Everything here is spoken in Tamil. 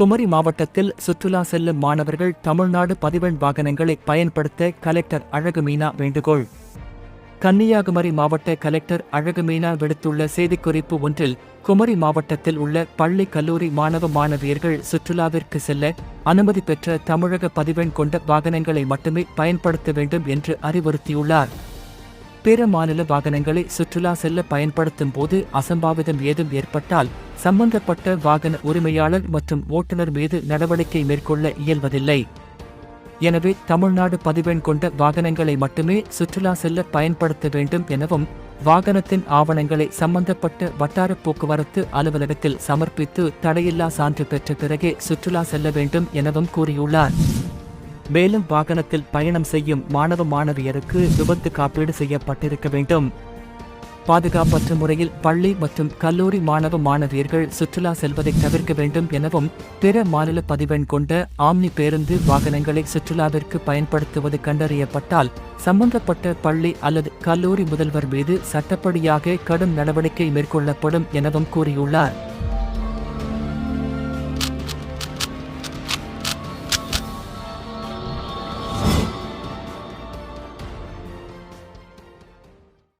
குமரி மாவட்டத்தில் சுற்றுலா செல்லும் மாணவர்கள் தமிழ்நாடு பதிவெண் வாகனங்களை பயன்படுத்த கலெக்டர் அழகுமீனா வேண்டுகோள். கன்னியாகுமரி மாவட்ட கலெக்டர் அழகுமீனா விடுத்துள்ள செய்திக்குறிப்பு ஒன்றில் குமரி மாவட்டத்தில் உள்ள பள்ளி கல்லூரி மாணவ மாணவியர்கள் சுற்றுலாவிற்கு செல்ல அனுமதி பெற்ற தமிழக பதிவெண் கொண்ட வாகனங்களை மட்டுமே பயன்படுத்த வேண்டும் என்று அறிவுறுத்தியுள்ளார். பிற மாநில வாகனங்களை சுற்றுலா செல்ல பயன்படுத்தும் போது அசம்பாவிதம் ஏதும் ஏற்பட்டால் சம்பந்தப்பட்ட வாகன உரிமையாளர் மற்றும் ஓட்டுநர் மீது நடவடிக்கை மேற்கொள்ள இயல்வதில்லை. எனவே தமிழ்நாடு பதிவெண் கொண்ட வாகனங்களை மட்டுமே சுற்றுலா செல்ல பயன்படுத்த வேண்டும் எனவும் வாகனத்தின் ஆவணங்களை சம்பந்தப்பட்ட வட்டார போக்குவரத்து அலுவலகத்தில் சமர்ப்பித்து தடையில்லா சான்று பெற்ற பிறகே சுற்றுலா செல்ல வேண்டும் எனவும் கூறியுள்ளார். மேலும் வாகனத்தில் பயணம் செய்யும் மாணவ மாணவியருக்கு விபத்து காப்பீடு செய்யப்பட்டிருக்க வேண்டும். பாதுகாப்பற்ற முறையில் பள்ளி மற்றும் கல்லூரி மாணவ மாணவியர்கள் சுற்றுலா செல்வதை தவிர்க்க வேண்டும் எனவும் பிற மாநில பதிவெண் கொண்ட ஆம்னி பேருந்து வாகனங்களை சுற்றுலாவிற்கு பயன்படுத்துவது கண்டறியப்பட்டால் சம்பந்தப்பட்ட பள்ளி அல்லது கல்லூரி முதல்வர் மீது சட்டப்படியாக கடும் நடவடிக்கை மேற்கொள்ளப்படும் எனவும் கூறியுள்ளார்.